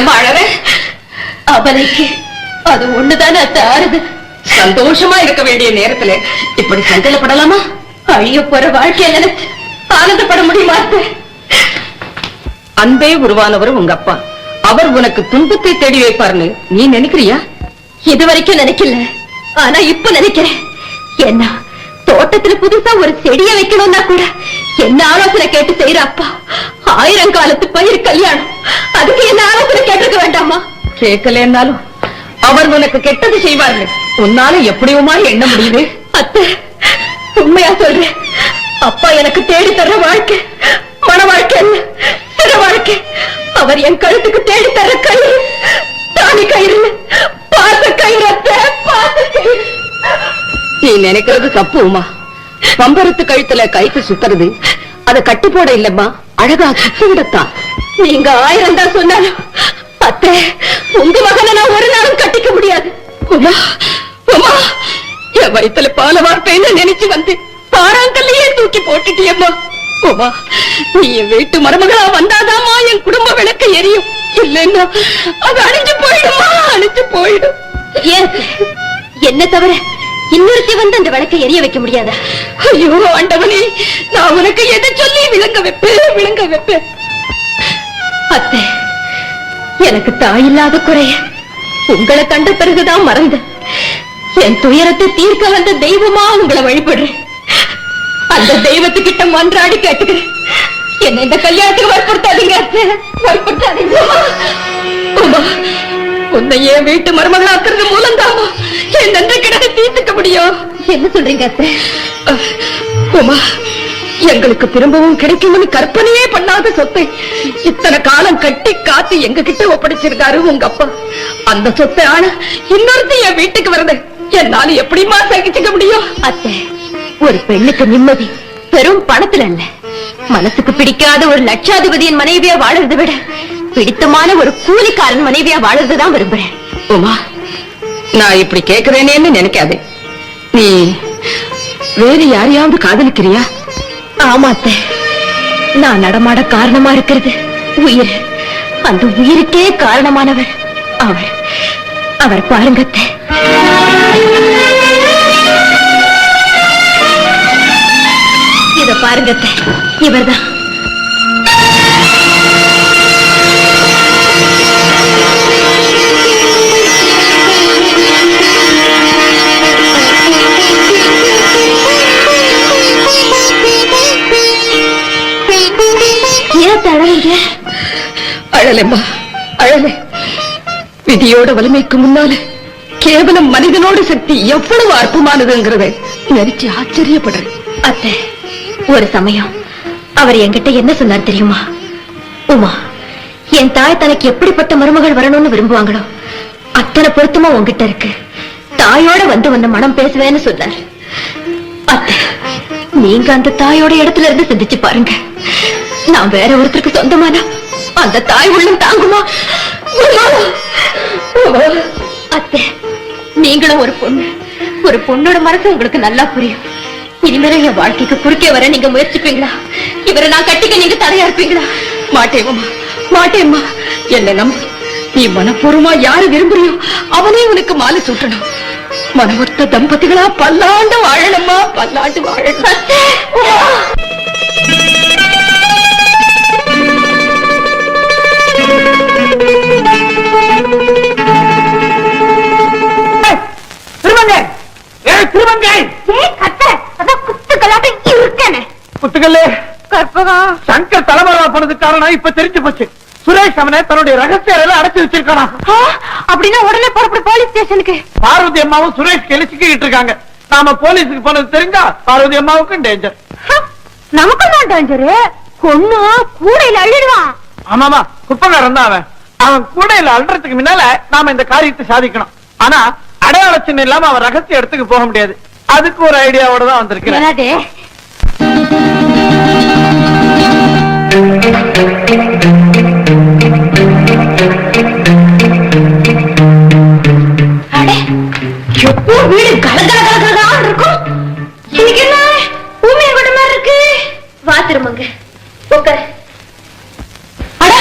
ஏமா அழற அவளைக்கு அது ஒண்ணுதானே அத்தை ஆறுது? சந்தோஷமா இருக்க வேண்டிய நேரத்துல இப்படி சஞ்சலப்படலாமா? அழிய போற ஆனந்தப்பட முடியுமா? அன்பே உருவானவர் உங்க அப்பா. அவர் உனக்கு துன்பத்தை தேடி வைப்பார்னு நீ நினைக்கிறியா? இது வரைக்கும் நினைக்கல. ஆனா இப்ப நினைக்கிறேன். என்ன தோட்டத்துல புதுசா ஒரு செடிய வைக்கணும்னா கூட என்ன ஆலோசனை கேட்டு செய்யற அப்பா. ஆயிரம் காலத்து பயிர் கல்யாணம். அதுக்கு என்ன ஆலோசனை கேட்டிருக்க வேண்டாமா? கேட்கலன்னாலும் அவர் உனக்கு கெட்டது செய்வார்கள். உன்னால எப்படியுமா எண்ண முடியுது? அத்தை உண்மையா சொல்றேன். அப்பா எனக்கு தேடி தர்ற வாழ்க்கை மன வாழ்க்கை அல்ல சிற வாழ்க்கை. அவர் என் கழுத்துக்கு தேடி தர்ற கயிறு தாலி கயிறு பாச கயிறு. நீ நினைக்கிறது தப்பு உமா. பம்பரத்து கழுத்துல கைத்து சுத்துறது அதை கட்டி போட இல்லம்மா. அழகா சுத்தி விடத்தான் நீங்க ஆயிரம் தான் சொன்னாலும் அத்தை உங்க மகனை நான் ஒரு நாளும் கட்டிக்க முடியாது. உமா உமா என் வயித்துல பால வார்த்தைன்னு நினைச்சு வந்து பாறாங்கல்லையே தூக்கி போட்டுட்டியம்மா. உமா நீ என் வீட்டு மருமகளா வந்தாதாம்மா என் குடும்ப விளக்கு எரியும். இல்லைன்னா அது அழிஞ்சு போயிடுமா அழிஞ்சு போயிடும். ஏன்? என்ன தவிர? இன்னொருத்தி வந்து அந்த விளக்கை எரிய வைக்க முடியாதா. ஐயோ ஆண்டவனே நான் உனக்கு எதை சொல்லி விளங்க வைப்பேன் விளங்க வைப்பேன்? அத்தை எனக்கு தாய் இல்லாத குறைய உங்களை கண்ட பிறகுதான் மறந்து என் துயரத்தை தீர்க்க வந்த தெய்வமா உங்களை வழிபடுறேன். அந்த தெய்வத்துக்கிட்ட மன்றாடி கேட்டுக்கிறேன். என்ன இந்த கல்யாணத்துக்கு வற்புறுத்தாதீங்க அத்தை. வற்புறுத்தாதீங்க. உன்னை என் வீட்டு மருமகளாக்குறது மூலம்தாமா என் நன்றி கிடக்க தீர்த்துக்க முடியும். என்ன சொல்றீங்க உமா எங்களுக்கு திரும்பவும் கிடைக்கும்னு கற்பனையே பண்ணாத சொத்தை இத்தனை காலம் கட்டி காத்து எங்க கிட்ட ஒப்படைச்சிருக்காரு உங்க அப்பா. அந்த சொத்தை ஆனா இன்னொருத்தி என் வீட்டுக்கு வரது என்னால எப்படிமா சகிச்சுக்க முடியும்? அத்தை ஒரு பெண்ணுக்கு நிம்மதி பெரும் பணத்துல இல்ல மனசுக்கு பிடிக்காத ஒரு லட்சாதிபதியின் மனைவியா வாழறதை விட பிடித்தமான ஒரு கூலிக்காரன் மனைவியா வாழறதுதான் விரும்புறேன். உமா நான் இப்படி கேக்குறேனேன்னு நினைக்காதே. நீ வேறு யாரையாவது காதலிக்கிறியா? ஆமா அத்தை நான் நடமாட காரணமா இருக்கிறது. உயிர். அந்த உயிருக்கே காரணமானவர் அவர். அவர் பாருங்க அத்தை இத பாருங்க அத்தை இவர்தான். அழலம்மா அழலே விதியோட வலிமைக்கு முன்னால கேவலம் மனிதனோட சக்தி எவ்வளவு அற்புமானதுங்கிறத நினைச்சு ஆச்சரியப்படுறேன். அத்தை ஒரு சமயம் அவர் என்கிட்ட என்ன சொன்னார் தெரியுமா? உமா என் தாய் தனக்கு எப்படிப்பட்ட மருமகள் வரணும்னு விரும்புவாங்களோ அத்தனை பொருத்தமா உங்ககிட்ட இருக்கு. தாயோட வந்து உன்னை மனம் பேசுவேன்னு சொன்னார். அத்தை நீங்க அந்த தாயோட இடத்துல இருந்து சிந்திச்சு பாருங்க. நான் வேற ஒருத்தருக்கு சொந்தமானா? அந்த தாய் உள்ளம் தாங்குமா? அத்தை நீங்களும் ஒரு பொண்ணு. ஒரு பொண்ணோட மனசு உங்களுக்கு நல்லா புரியும். இனிமேல என் வாழ்க்கைக்கு குறுக்கே வர நீங்க முயற்சிப்பீங்களா? இவரை நான் கட்டிக்க நீங்க தடையா இருப்பீங்களா? மாட்டேவம்மா மாட்டேம்மா என்ன நம்பு. நீ மனப்பூர்வமா யாரு விரும்புறியோ அவனே உனக்கு மாலை சூட்டணும். மனமொத்த தம்பதிகளா பல்லாண்டு வாழணுமா? பல்லாண்டு வாழணும். புத்துக்கல்லே கற்பகம் சங்கர் தலைமறைவா போனது காரணம் இப்ப தெரிஞ்சு போச்சு. சுரேஷ் அவனை தன்னுடைய ரகசிய அடைச்சு வச்சிருக்கானா? அப்படின்னா உடனே புறப்படு போலீஸ் ஸ்டேஷனுக்கு. பார்வதி அம்மாவும் சுரேஷ் கெளிச்சுக்கிட்டு இருக்காங்க? நாம போலீஸுக்கு போனது தெரிஞ்சா பார்வதி அம்மாவுக்கும் டேஞ்சர் நமக்கு தான் டேஞ்சரு கொன்னு கூடையில அள்ளிடுவான் ஆமாமா குப்பகாரன் தான் அவன். அவன் கூடையில அல்றதுக்கு முன்னால நாம இந்த காரியத்தை சாதிக்கணும். ஆனா அடையாள சின்னம் இல்லாம அவன் ரகசிய இடத்துக்கு போக முடியாது. அதுக்கு ஒரு ஐடியாவோட தான் வந்திருக்கிறேன். என்னது அடே, எப்போ வீடு கலகல கலகலன்னு இருக்கும்? இன்னைக்கு என்ன ஊமைய கூட மாதிரி இருக்கு. வா திரும்பங்க. உட்கார். அட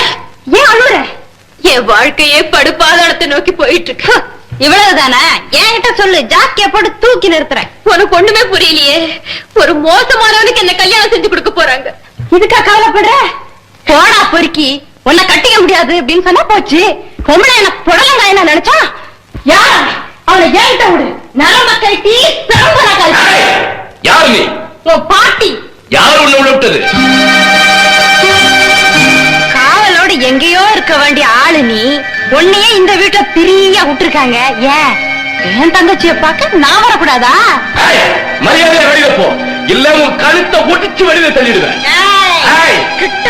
ஏன் அழுவுற? என் வாழ்க்கை போயிட்டு இருக்கு. இவ்வளவுதானே? என்கிட்ட சொல்லு ஜாக்கிய போட்டு தூக்கி நிறுத்துறேன். உனக்கு ஒண்ணுமே புரியலையே. ஒரு மோசமானவனுக்கு என்ன கல்யாணம் செஞ்சு கொடுக்க போறாங்க. இதுக்கா கவலைப்படுற? போடா பொறுக்கி. உன்னை கட்டிக்க முடியாது அப்படின்னு சொன்னா போச்சு. பொம்பளை என்ன புடலங்க என்ன நினைச்சா? யார்? அவளை ஏன்ட்ட விடு. நரம்ப கட்டி யார் நீ? உன் பாட்டி. யார் உன்னை விட்டது? காவலோடு எங்கேயோ இருக்க வேண்டிய ஆளு நீ. உன்னையே இந்த வீட்டுல பிரியா விட்டுருக்காங்க. ஏன்? என் தங்கச்சிய பார்க்க நான் வரக்கூடாதா? ஏய், மரியாதையா வெளியில போ. இல்ல உன் கழுத்தை ஒடிச்சு வெளியில தள்ளிடுவேன். கிட்ட.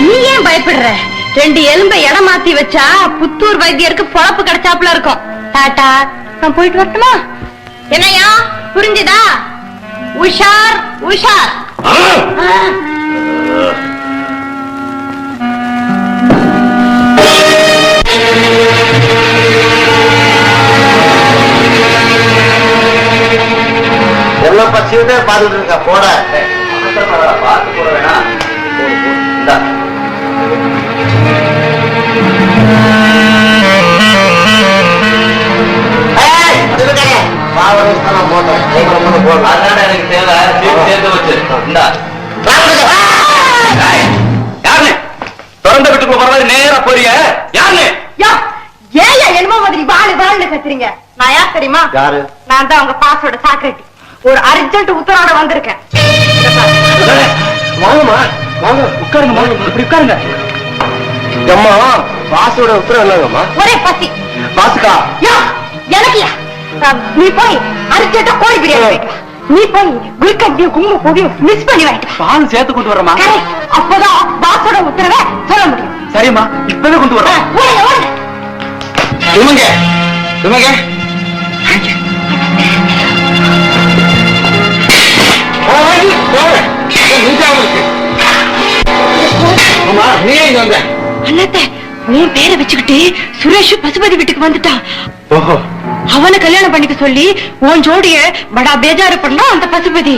நீ ஏன் பயப்படுற? ரெண்டு எலும்பை இடம் மாத்தி வச்சா புத்தூர் வைத்தியருக்கு பொழப்பு கிடைச்சாப்புல இருக்கும். டாடா நான் போயிட்டு வரட்டுமா? என்னையா புரிஞ்சுதா? உஷார் உஷார். பாத்துட்டு இருக்கா? போட. பார்த்து போட வேணாம் இந்தா. அதானே எனக்கு தேவை. சீட்டு சேர்த்து வச்சு. இந்தா. ஏய், யாருன்னு திறந்த வீட்டுக்குள்ள போறது நேரா போறீங்க யாருன்னு யா, ஏன் என்னமோ மாதிரி வாழு வாழுன்னு கத்துறீங்க. நான் யார் தெரியுமா? யாரு? நான் தான் உங்க பாஸோட சாக்கட்டி ஒரு அர்ஜென்ட் உத்தரவோட வந்திருக்கேன். வாங்கம்மா. வாங்க. உட்காருங்க இப்படி உட்காருங்க. அம்மா பாசோட உத்தரவு என்னங்கம்மா? ஒரே பசி. யா எனக்கு நீ போய் அர்ஜென்ட்டா கோழி பிரியாணி. நீ போய் குல்கண்டியும் குங்கும பொடியும் மிஸ் பண்ணி வாங்கிட்டு. பால் சேர்த்து கொண்டு வரமா. அப்பதான் பாஸோட உத்தரவை சொல்ல முடியும். சரிம்மா. இப்பவே கொண்டு வரோம் ஓடுங்க, ஓடுங்க. உன் பேரை வச்சுக்கிட்டு சுரேஷ் பசுபதி வீட்டுக்கு வந்துட்டான் அவனை கல்யாணம் பண்ணிக்க சொல்லி உன் ஜோடிய படா பேஜாரு பண்ணா அந்த பசுபதி.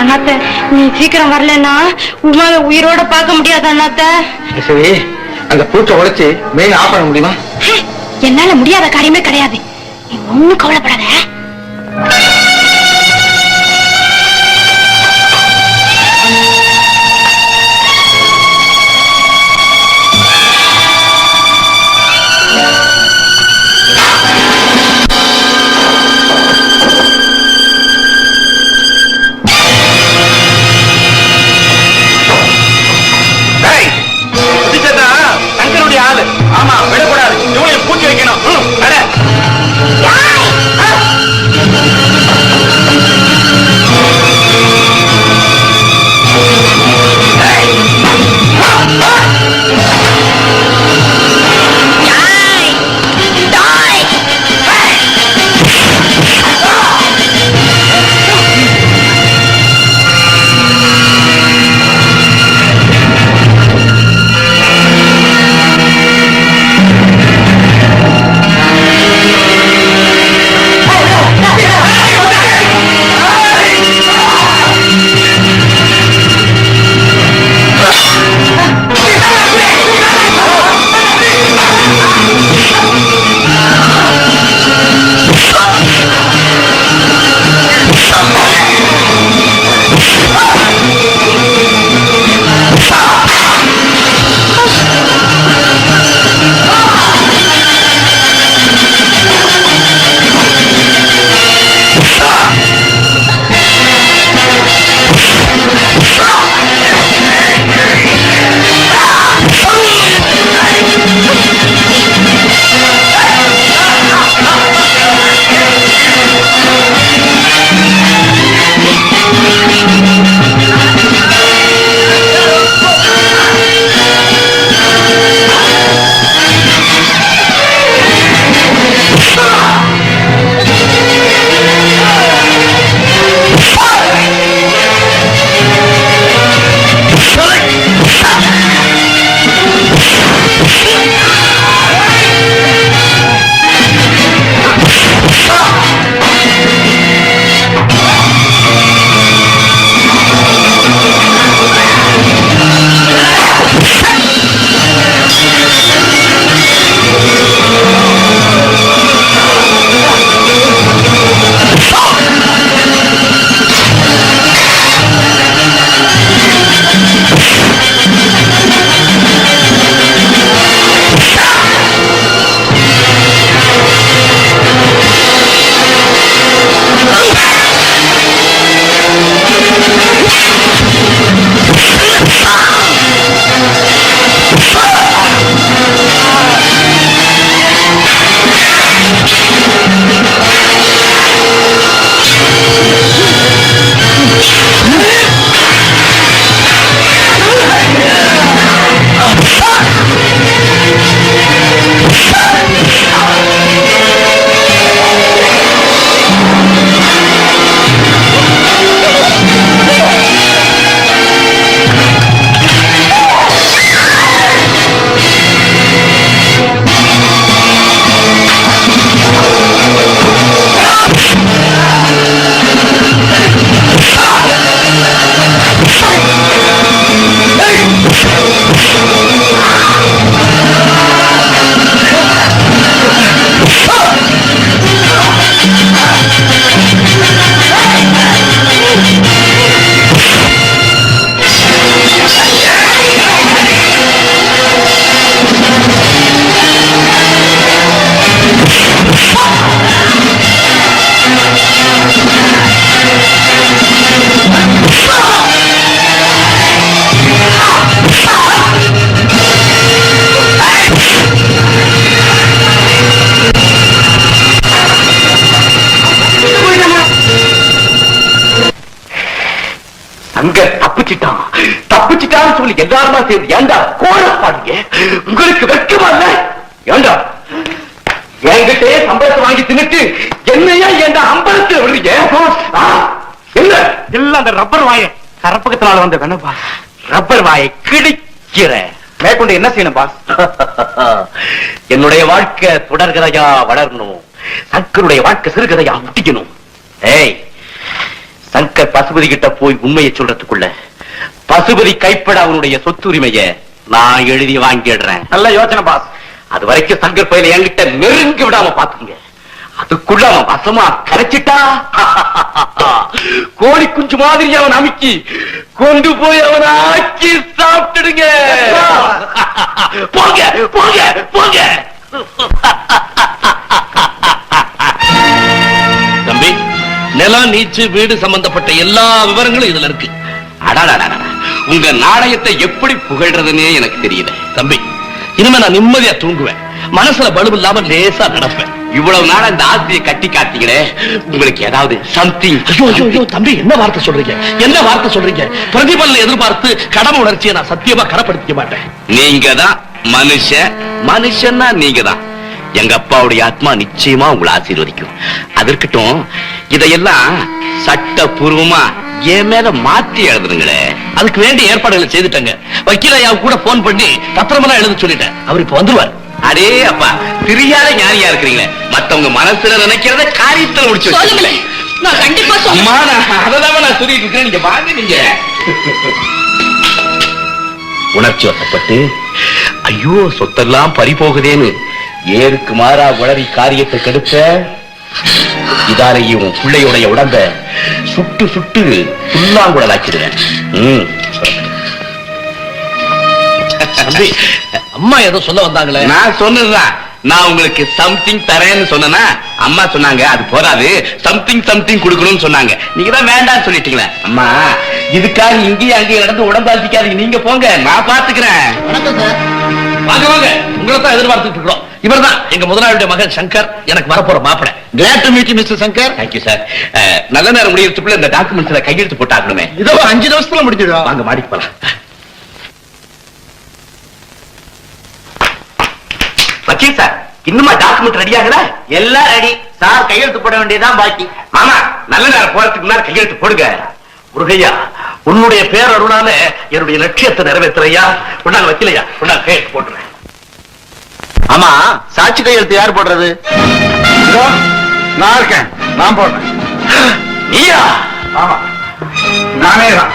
அண்ணாத்த நீ சீக்கிரம் வரலன்னா உமாவை உயிரோட பார்க்க முடியாது அண்ணாத்த. சரி அந்த பூச்சை உடைச்சு மெயின் ஆஃப் பண்ண முடியுமா? என்னால முடியாத காரியமே கிடையாது. நீ ஒண்ணும் கவலைப்படாத. தப்பிச்சிட்டான். தப்பிச்சிட்டான்னு சொல்லி எல்லாருமா சேர்ந்து ஏண்டா கோழப்பாடுங்க உங்களுக்கு வெட்கமா இல்ல? ஏண்டா? என்கிட்டே சம்பளத்தை வாங்கி தின்னுட்டு என்னையா ஏண்டா அம்பலத்தில் விடுறீங்க? என்ன? எல்லாம் அந்த ரப்பர் வாய கரப்பகத்தினால வந்த வேணப்பா ரப்பர் வாயை கிழிக்கிற. மேற்கொண்டு என்ன செய்யணும் பாஸ்? என்னுடைய வாழ்க்கை தொடர்கதையா வளரணும். சங்கருடைய வாழ்க்கை சிறுகதையா முடிக்கணும் ஏய் சங்கர் பசுபதி கிட்ட போய் உண்மையை சொல்றதுக்குள்ள பசுபதி கைப்பட அவனுடைய சொத்துரிமைய நான் எழுதி வாங்கிடுறேன். நல்ல யோசனை பாஸ். அது வரைக்கும் சங்கர் பயில என்கிட்ட நெருங்கி விடாம பாத்துங்க அதுக்குள்ள அவன் வசமா கரைச்சிட்டா? கோழி குஞ்சு மாதிரி அவன் அமுக்கி கொண்டு போய் அவனை ஆக்கி சாப்பிட்டுடுங்க. போங்க போங்க போங்க. தம்பி நிலம் நீச்சு வீடு சம்பந்தப்பட்ட எல்லா விவரங்களும் இதுல இருக்கு. உங்க நாணயத்தை எப்படி புகழ்றதுன்னே எனக்கு தெரியல. தம்பி இனிமே நான் நிம்மதியா தூங்குவேன். மனசுல பலு இல்லாம லேசா நடப்பேன். இவ்வளவு நாள் அந்த ஆஸ்தியை கட்டி காத்தீங்களே. உங்களுக்கு ஏதாவது சம்திங் ஐயோ தம்பி என்ன வார்த்தை சொல்றீங்க? என்ன வார்த்தை சொல்றீங்க? பிரதிபலனை எதிர்பார்த்து கடமை உணர்ச்சியை நான் சத்தியமா கரப்படுத்திக்க மாட்டேன். நீங்க தான் மனுஷன் மனுஷன்னா நீங்க தான் எங்க அப்பாவுடைய ஆத்மா நிச்சயமா உங்களை ஆசீர்வதிக்கும். அது இருக்கட்டும் இதையெல்லாம் சட்டபூர்வமா என் மேல மாத்தி எழுதுறீங்களே. அதுக்கு வேண்டிய ஏற்பாடுகளை செய்துட்டேங்க. வக்கீல் ஐயாவு கூட போன் பண்ணி பத்திரமெல்லாம் எழுத சொல்லிட்டேன். அவர் இப்ப வந்துருவார். அடே அப்பா தெரியாத ஞானியா இருக்கிறீங்களே. மத்தவங்க மனசுல நினைக்கிறத காரியத்துல முடிச்சு. நான் கண்டிப்பா அம்மா நான் அததான் நான் சொல்லிட்டு நீங்க வாங்க நீங்க. உணர்ச்சி வசப்பட்டு ஐயோ சொத்தெல்லாம் பறி போகுதேன்னு ஏருக்கு மாறா உளறி காரியத்தை கெடுத்த இதாரையும் பிள்ளையுடைய உடம்ப சுட்டு சுட்டு புல்லாங்குழலாக்கிடுவேன். ம். தம்பி அம்மா ஏதோ சொல்ல வந்தாங்களே. நான் சொன்னதுதான் நான் உங்களுக்கு சம்திங் தரேன்னு சொன்னேன்னா அம்மா சொன்னாங்க அது போதாது. சம்திங் சம்திங் கொடுக்கணும்னு சொன்னாங்க. நீங்க தான் வேண்டாம்னு சொல்லிட்டீங்களே. அம்மா இதுக்காக இங்கேயும் அங்கேயும் நடந்து உடம்பாதிக்காதீங்க நீங்க போங்க நான் பாத்துக்கிறேன். வணக்கம் சார். வாங்க வாங்க. உங்களை தான் எதிர்பார்த்துட்டு இருக்கிறோம். இவர்தான். எங்க முதலாளியுடைய மகன் சங்கர். எனக்கு வரப்போற மாப்பிளை. Glad to meet mister Shankar. Thank you sir நல்ல நேரம் முடியறதுக்குள்ள இந்த டாக்குமெண்ட்ஸ்ல கையெழுத்து போட்டாக்கணுமே இதோ அஞ்சு நிமிஷத்துல முடிஞ்சிடும். வாங்க மாடிக்கு போலாம். வக்கீல் சார் இன்னுமா டாக்குமெண்ட் ரெடி ஆகல எல்லாம் ரெடி சார் கையெழுத்து போட வேண்டியதான் பாக்கி. மாமா நல்ல நேரம் போறதுக்கு முன்னாடி கையெழுத்து போடுங்க. முருகையா உன்னுடைய பேர் அருளால என்னுடைய லட்சியத்தை நிறைவேற்றுறையா? உன்னாங்க வைக்கலையா உன்னாங்க கையெழுத்து போட்டுறேன். ஆமா சாட்சி கையெழுத்து யார் போடுறது? நான் இருக்கேன். நான் போடுறேன். நீயா? ஆமா. நானே தான்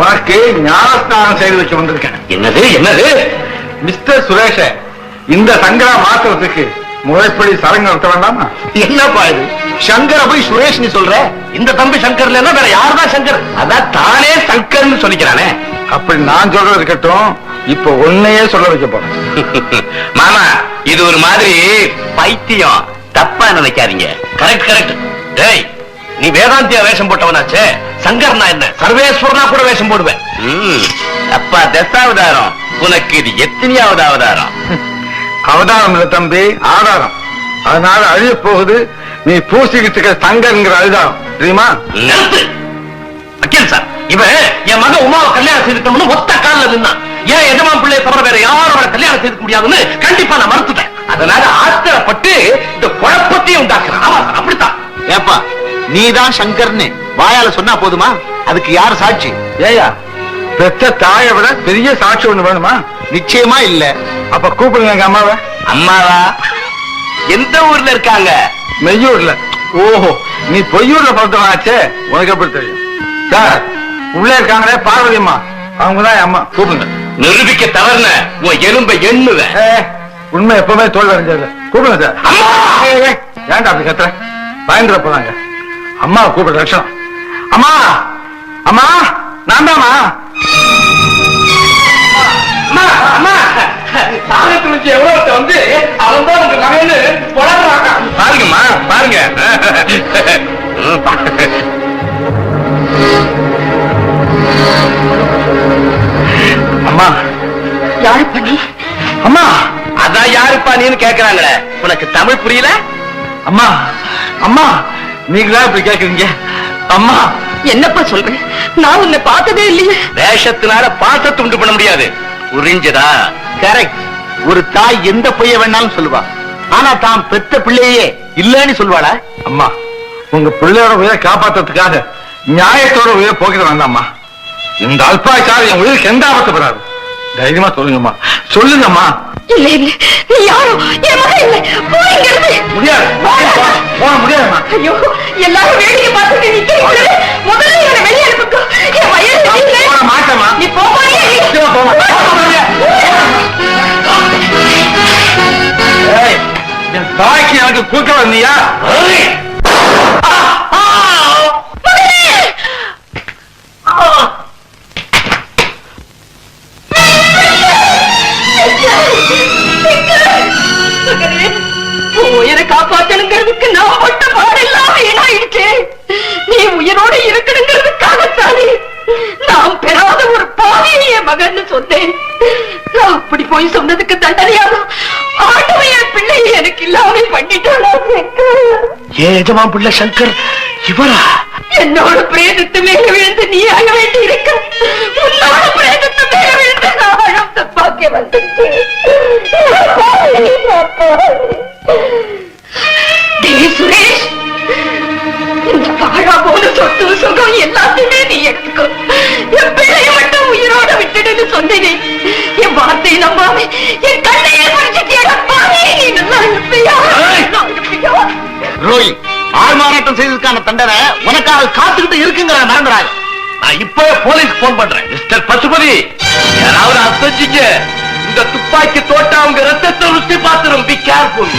உனக்கு ஞானஸ்நானம் செய்து வைக்க வந்திருக்கேன். என்னது என்னது? மிஸ்டர் சுரேஷ இந்த சங்கரா மாத்திரத்துக்கு முறைப்படி சரங்கு நடத்த வேண்டாமா? என்னப்பா இது? சங்கர போய் சுரேஷ் நீ சொல்ற? இந்த தம்பி சங்கர்ல என்ன வேற யாருதான் சங்கர்? அதான் தானே சங்கர்னு சொல்லிக்கிறானே. அப்படி நான் சொல்றது இருக்கட்டும் இப்ப உன்னையே சொல்ல வைக்க போறேன். மாமா இது ஒரு மாதிரி பைத்தியம். தப்பா நினைக்காதீங்க. கரெக்ட் கரெக்ட் டேய் நீ வேதாந்தியா வேஷம் போட்டவனாச்சே? சங்கர்னா என்ன? சர்வேஸ்வரனா கூட வேஷம் போடுவேன். அப்பா தசாவதாரம். உனக்கு இது எத்தனையாவது அவதாரம் அவதாரம் இல்ல தம்பி ஆதாரம். அதனால அழிய போகுது. நீ பூசிக்கிட்டு இருக்க சங்கர்ங்கிற அழுதாரம். தெரியுமா? வக்கீல் சார். இவன் என் மகன் உமாவை கல்யாணம் செய்துக்கணும்னு ஒத்த கால்ல நின்னான். ஏன் எஜமான் பிள்ளையை தவிர வேற யாரும் அவரை கல்யாணம் செய்துக்க முடியாதுன்னு கண்டிப்பா நான் மறுத்துட்டேன். அதனால ஆத்திரப்பட்டு இந்த குழப்பத்தையும் உண்டாக்குறேன். ஆமா சார் அப்படித்தான். ஏப்பா நீதான் சங்கர்னு வாயால சொன்னா போதுமா? அதுக்கு யார் சாட்சி? ஏயா பெத்த தாயை விட பெரிய சாட்சி ஒண்ணு வேணுமா? நிச்சயமா இல்ல. அப்ப கூப்பிடுங்க எங்க அம்மாவை. அம்மாவா? எந்த ஊர்ல இருக்காங்க? மெய்யூர்ல. ஓஹோ நீ பொய்யூர்ல பிறந்தவனாச்சே. உனக்கு எப்படி தெரியும்? சார் உள்ள இருக்காங்களே பார்வதி அம்மா. அவங்கதான் என் அம்மா. கூப்பிடுங்க. நிரூபிக்க தவறுன உன் எலும்பை எண்ணுவேன் உண்மை எப்பவுமே தோல்வி அடைஞ்சது கூப்பிடுங்க சார். ஏன்டா அப்படி கத்துற? பயந்துட போறாங்க. அம்மா கூப்பிடுற லட்சணம். அம்மா! அம்மா! நான் தாமா அம்மா! அம்மா! சாகத்துல வச்சு எவ்வளவு வந்து அவன் தான் உங்க மகன்னு பாருங்கம்மா பாருங்க. அம்மா. யாரு பண்ணி அம்மா அதான் யாருப்பா நீன்னு கேக்குறாங்களே. உனக்கு தமிழ் புரியல? அம்மா அம்மா நீங்களா இப்படி கேக்குறீங்க? அம்மா. என்னப்பா சொல்றேன் நான் உன்னை பார்த்ததே இல்லையே. வேஷத்தினால பாசத்தை உண்டு பண்ண முடியாது. புரிஞ்சதா? கரெக்ட் ஒரு தாய் எந்த பொய்ய வேணாலும் சொல்லுவா. ஆனா தான் பெத்த பிள்ளையே இல்லன்னு சொல்லுவாளா? அம்மா உங்க பிள்ளையோட உயிரை காப்பாத்துறதுக்காக நியாயத்தோட உயிரை போக்கிட்டு வேண்டாம்மா இந்த அல்பாச்சாரம் என் உயிருக்கு எந்த ஆபத்து வராது. தைரியமா சொல்லுங்கம்மா சொல்லுங்கம்மா இல்ல இல்ல நீ யாரோ என் மகன் இல்லை போய்ங்கிறது முடியாது போக முடியாதும்மா ஐயோ எல்லாரும் வேடிக்கை பார்த்துட்டு நிக்கிறீங்களே முதல்ல இவனை வெளியே அனுப்புங்க என். போக மாட்டேம்மா நீ போக. போக மாட்டேன். ஏய், என் தாய்க்கு எனக்கு கூக்க வந்தியா மகனே, உயிரை காப்பாற்றணுங்கிறதுக்கு நான் மட்டும் பாடில்லாம வீணாயிடுச்சே நீ உயிரோட இருக்கணுங்கிறதுக்காகத்தானே நாம் பெறாத ஒரு பாவியை என் சொன்னேன். நான் அப்படி போய் சொன்னதுக்கு தண்டனையாக ஆண்டவன் என் பிள்ளையை எனக்கு இல்லாம பண்ணிட்டாளா ஏன் எஜமான் பிள்ளை சங்கர் இவரா? என்னோட பிரேதத்து மேல விழுந்து நீ அழ வேண்டி இருக்க. உன்னோட பிரேதத்து மேல விழுந்து நான் அழும் தப்பாக்கி வந்துச்சு டேய் சுரேஷ் இந்த பாழா போன சொத்து சுகம் எல்லாத்தையுமே குற்றம் செய்ததுக்கான தண்டனை உனக்காக காத்துக்கிட்டு இருக்குங்கிற மறந்துடாது நான் இப்பவே போலீஸ் போன் பண்றேன். மிஸ்டர் பசுபதி யாராவது அசைச்சிக்க இந்த துப்பாக்கி தோட்ட அவங்க ரத்தத்தை ருசி பார்த்துரும். பி கேர்ஃபுல்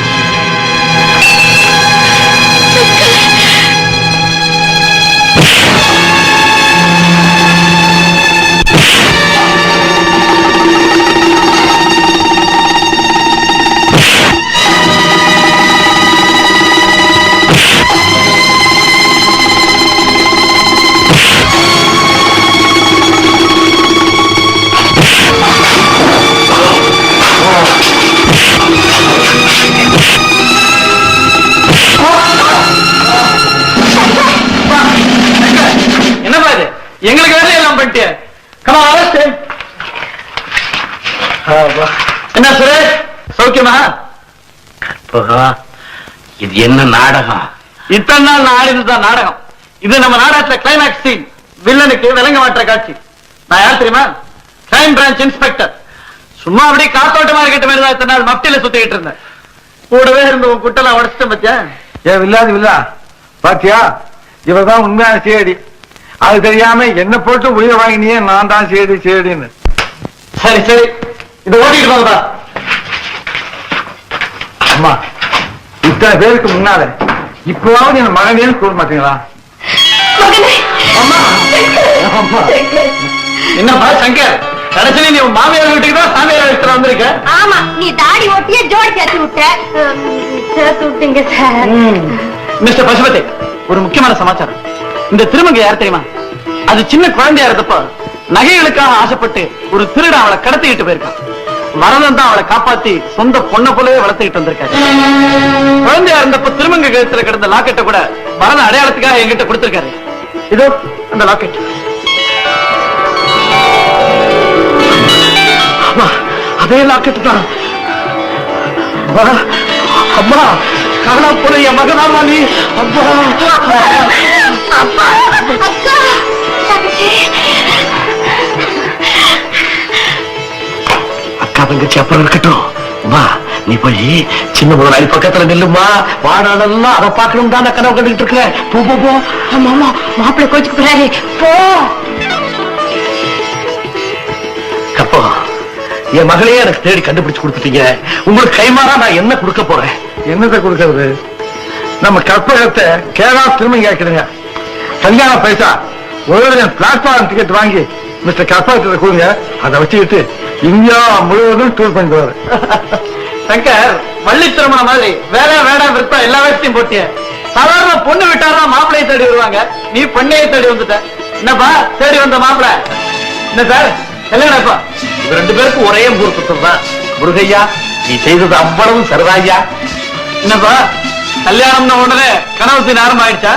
என்ன நாடகம்? இத்தனை நாள் நான் ஆடினதுதான் நாடகம். இது நம்ம நாடகத்துல கிளைமேக்ஸ் சீன் வில்லனுக்கு விலங்க மாற்ற காட்சி. நான் யார் தெரியுமா? கிரைம் பிரான்ச் இன்ஸ்பெக்டர் சும்மா அப்படியே காத்தோட்டமா இருக்கட்டும் மாதிரி தான் இத்தனை நாள் மப்டியில சுத்திக்கிட்டு இருந்தேன். கூடவே இருந்த உன் குட்டெல்லாம் உடச்சிட்டேன் பத்தியா? ஏ வில்லாது வில்லா. பாத்தியா? இவர்தான் உண்மையான சேடி. அது தெரியாம என்ன போட்டு உயிரை வாங்கினியே நான் தான் சேடி சேடின்னு. சரி சரி. இதை ஓட்டிட்டு போங்கப்பா. அம்மா இத்தனை பேருக்கு முன்னால இப்பவாவது என் மகனேன்னு கூற மாட்டீங்களா? என்னப்பா சங்கர்? கடைசியில நீ மாமியார் வீட்டுக்கு தான் சாமியார் வீட்டுல வந்திருக்க? ஆமா நீ தாடி ஜோடி சேர்த்து விட்ட. உம், சேர்த்து விட்டீங்க சார். மிஸ்டர் பசுபதி ஒரு முக்கியமான சமாச்சாரம். இந்த திருமங்க யார் தெரியுமா? அது சின்ன குழந்தையா இருந்தப்ப நகைகளுக்காக ஆசைப்பட்டு ஒரு திருட அவளை கடத்திக்கிட்டு போயிருக்கான். மரணம் தான் அவளை காப்பாத்தி சொந்த பொண்ணை போலவே வளர்த்துக்கிட்டு வந்திருக்காரு. குழந்தையா இருந்தப்ப திருமங்க கழுத்துல கிடந்த லாக்கெட்டை கூட மரண அடையாளத்துக்காக எங்கிட்ட கொடுத்திருக்காரு. இதோ அந்த லாக்கெட் அதே லாக்கெட் தான். அம்மா, அம்மா காணா போற என் மகனாமா நீ. அம்மா. அப்பா அக்கா அக்கா தங்கச்சி அப்புறம் இருக்கட்டும். வா நீ போய் சின்ன முதலாளி பக்கத்துல நில்லுமா? வாடாடெல்லாம் அதை பார்க்கணும் தான் கனவு கண்டுகிட்டு இருக்க போ போ போ. ஆமா ஆமா. மாப்பிள்ளை கோச்சுக்கு போறாரு. போ. கப்போ என் மகளையே எனக்கு தேடி கண்டுபிடிச்சு கொடுத்துட்டீங்க. உங்களுக்கு கைமாறா நான் என்ன கொடுக்க போறேன்? என்னத்தை கொடுக்கறது? நம்ம கற்பகத்தை கேரளா திரும்ப கேட்குதுங்க கல்யாண பைசா. ஒரு பிளாட்ஃபார்ம் டிக்கெட் வாங்கி மிஸ்டர் கற்பகத்தை கொடுங்க. அதை வச்சுக்கிட்டு இந்தியா முழுவதும் டூர் பண்ணிட்டு வர சங்கர் வள்ளி திருமணம் மாதிரி வேற வேடாம் விருப்பா எல்லா வயசையும் போட்டிய. சாதாரண பொண்ணு விட்டாதான் மாப்பிள்ளையை தேடி வருவாங்க. நீ பொண்ணையே தேடி வந்துட்ட. என்னப்பா தேடி வந்த மாப்பிள்ளை என்ன சார்? கல்யாணம் எப்பா? இவங்க ரெண்டு பேருக்கும் ஒரே முகூர்த்தம் தான். முருகையா நீ செய்தது அவ்வளவு சரிதாய்யா? என்னப்பா கல்யாணம்னு உடனே கனவு சீன் ஆரம்பம் ஆயிடுச்சா